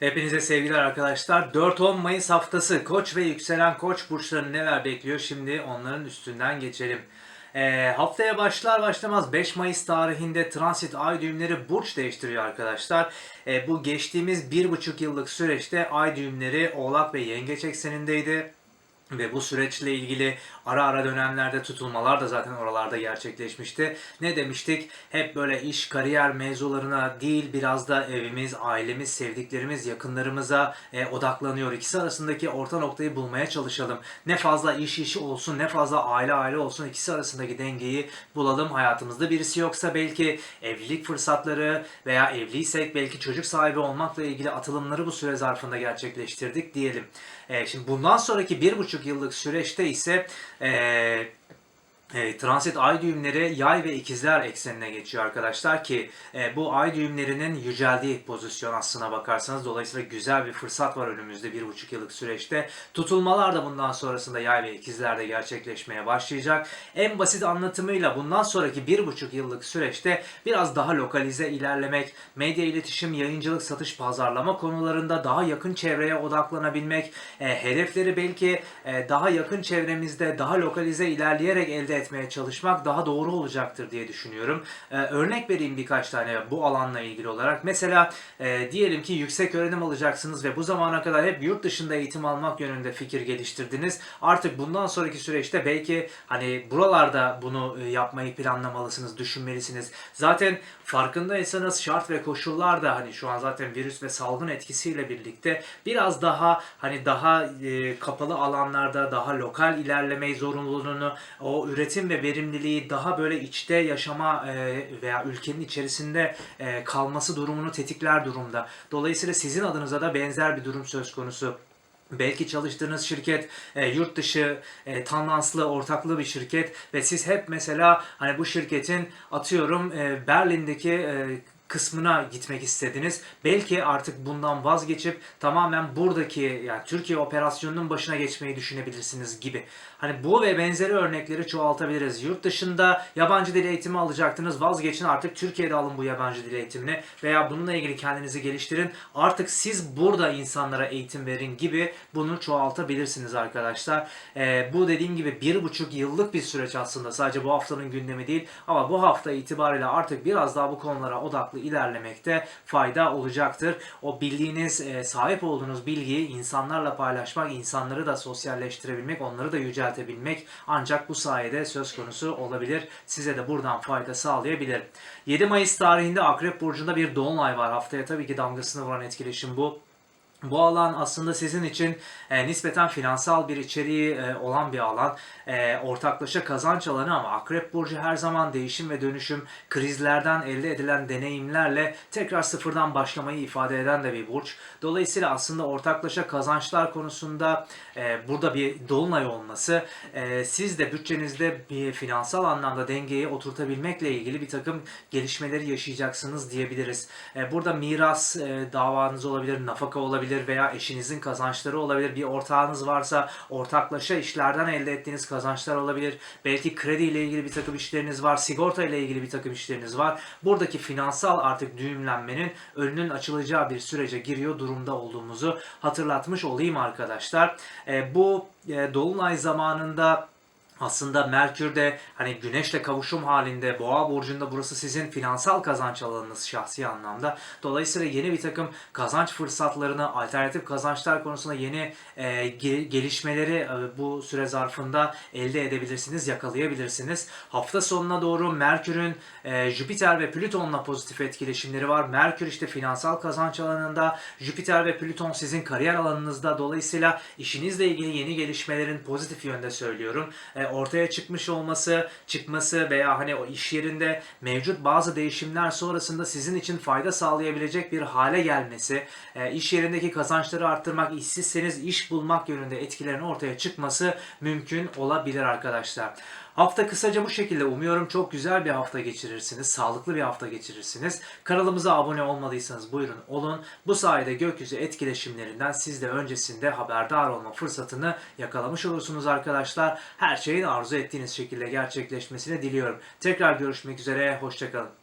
Hepinize sevgiler arkadaşlar. 4-10 Mayıs haftası Koç ve yükselen Koç burçlarını neler bekliyor? Şimdi onların üstünden geçelim. Ee, haftaya başlar başlamaz 5 Mayıs tarihinde transit ay düğümleri burç değiştiriyor arkadaşlar. Ee, bu geçtiğimiz 1,5 yıllık süreçte ay düğümleri Oğlak ve Yengeç eksenindeydi. Ve bu süreçle ilgili ara ara dönemlerde tutulmalar da zaten oralarda gerçekleşmişti. Ne demiştik? Hep böyle iş, kariyer mevzularına değil biraz da evimiz, ailemiz, sevdiklerimiz, yakınlarımıza e, odaklanıyor. İkisi arasındaki orta noktayı bulmaya çalışalım. Ne fazla iş işi olsun, ne fazla aile aile olsun ikisi arasındaki dengeyi bulalım. Hayatımızda birisi yoksa belki evlilik fırsatları veya evliysek belki çocuk sahibi olmakla ilgili atılımları bu süre zarfında gerçekleştirdik diyelim. E, şimdi bundan sonraki bir buçuk yıllık süreçte ise e, e, transit ay düğümleri yay ve ikizler eksenine geçiyor arkadaşlar ki e, bu ay düğümlerinin yüceldiği pozisyon aslına bakarsanız dolayısıyla güzel bir fırsat var önümüzde bir buçuk yıllık süreçte. Tutulmalar da bundan sonrasında yay ve ikizlerde gerçekleşmeye başlayacak. En basit anlatımıyla bundan sonraki bir buçuk yıllık süreçte biraz daha lokalize ilerlemek, medya iletişim, yayıncılık, satış, pazarlama konularında daha yakın çevreye odaklanabilmek, e, hedefleri belki daha yakın çevremizde daha lokalize ilerleyerek elde etmeye çalışmak daha doğru olacaktır diye düşünüyorum. Ee, örnek vereyim birkaç tane bu alanla ilgili olarak. Mesela e, diyelim ki yüksek öğrenim alacaksınız ve bu zamana kadar hep yurt dışında eğitim almak yönünde fikir geliştirdiniz. Artık bundan sonraki süreçte belki hani buralarda bunu e, yapmayı planlamalısınız, düşünmelisiniz. Zaten farkındaysanız şart ve koşullar da hani şu an zaten virüs ve salgın etkisiyle birlikte biraz daha hani daha e, kapalı alanlarda daha lokal ilerleme zorunluluğunu o üretim ve verimliliği daha böyle içte yaşama e, veya ülkenin içerisinde e, kalması durumunu tetikler durumda. Dolayısıyla sizin adınıza da benzer bir durum söz konusu. Belki çalıştığınız şirket e, yurt dışı e, tandanslı ortaklı bir şirket ve siz hep mesela hani bu şirketin atıyorum e, Berlin'deki e, kısmına gitmek istediniz. Belki artık bundan vazgeçip tamamen buradaki yani Türkiye operasyonunun başına geçmeyi düşünebilirsiniz gibi. Hani bu ve benzeri örnekleri çoğaltabiliriz. Yurt dışında yabancı dil eğitimi alacaktınız. Vazgeçin artık Türkiye'de alın bu yabancı dil eğitimini veya bununla ilgili kendinizi geliştirin. Artık siz burada insanlara eğitim verin gibi bunu çoğaltabilirsiniz arkadaşlar. Ee, bu dediğim gibi bir buçuk yıllık bir süreç aslında. Sadece bu haftanın gündemi değil ama bu hafta itibariyle artık biraz daha bu konulara odaklı ilerlemekte fayda olacaktır. O bildiğiniz, e, sahip olduğunuz bilgiyi insanlarla paylaşmak, insanları da sosyalleştirebilmek, onları da yüceltebilmek ancak bu sayede söz konusu olabilir. Size de buradan fayda sağlayabilir. 7 Mayıs tarihinde Akrep Burcu'nda bir dolunay var. Haftaya tabii ki damgasını vuran etkileşim bu. Bu alan aslında sizin için e, nispeten finansal bir içeriği e, olan bir alan. E, ortaklaşa kazanç alanı ama Akrep Burcu her zaman değişim ve dönüşüm, krizlerden elde edilen deneyimlerle tekrar sıfırdan başlamayı ifade eden de bir burç. Dolayısıyla aslında ortaklaşa kazançlar konusunda e, burada bir dolunay olması, e, siz de bütçenizde bir finansal anlamda dengeyi oturtabilmekle ilgili bir takım gelişmeleri yaşayacaksınız diyebiliriz. E, burada miras e, davanız olabilir, nafaka olabilir veya eşinizin kazançları olabilir. Bir ortağınız varsa ortaklaşa işlerden elde ettiğiniz kazançlar olabilir. Belki kredi ile ilgili bir takım işleriniz var, sigorta ile ilgili bir takım işleriniz var. Buradaki finansal artık düğümlenmenin önünün açılacağı bir sürece giriyor durumda olduğumuzu hatırlatmış olayım arkadaşlar. E, bu e, dolunay zamanında aslında Merkür de hani Güneş'le kavuşum halinde Boğa burcunda burası sizin finansal kazanç alanınız şahsi anlamda. Dolayısıyla yeni bir takım kazanç fırsatlarını, alternatif kazançlar konusunda yeni e, ge- gelişmeleri e, bu süre zarfında elde edebilirsiniz, yakalayabilirsiniz. Hafta sonuna doğru Merkür'ün e, Jüpiter ve Plüton'la pozitif etkileşimleri var. Merkür işte finansal kazanç alanında, Jüpiter ve Plüton sizin kariyer alanınızda. Dolayısıyla işinizle ilgili yeni gelişmelerin pozitif yönde söylüyorum. E, ortaya çıkmış olması, çıkması veya hani o iş yerinde mevcut bazı değişimler sonrasında sizin için fayda sağlayabilecek bir hale gelmesi, e, iş yerindeki kazançları arttırmak, işsizseniz iş bulmak yönünde etkilerin ortaya çıkması mümkün olabilir arkadaşlar. Hafta kısaca bu şekilde. Umuyorum çok güzel bir hafta geçirirsiniz. Sağlıklı bir hafta geçirirsiniz. Kanalımıza abone olmadıysanız buyurun olun. Bu sayede gökyüzü etkileşimlerinden siz de öncesinde haberdar olma fırsatını yakalamış olursunuz arkadaşlar. Her şeyin arzu ettiğiniz şekilde gerçekleşmesini diliyorum. Tekrar görüşmek üzere. Hoşçakalın.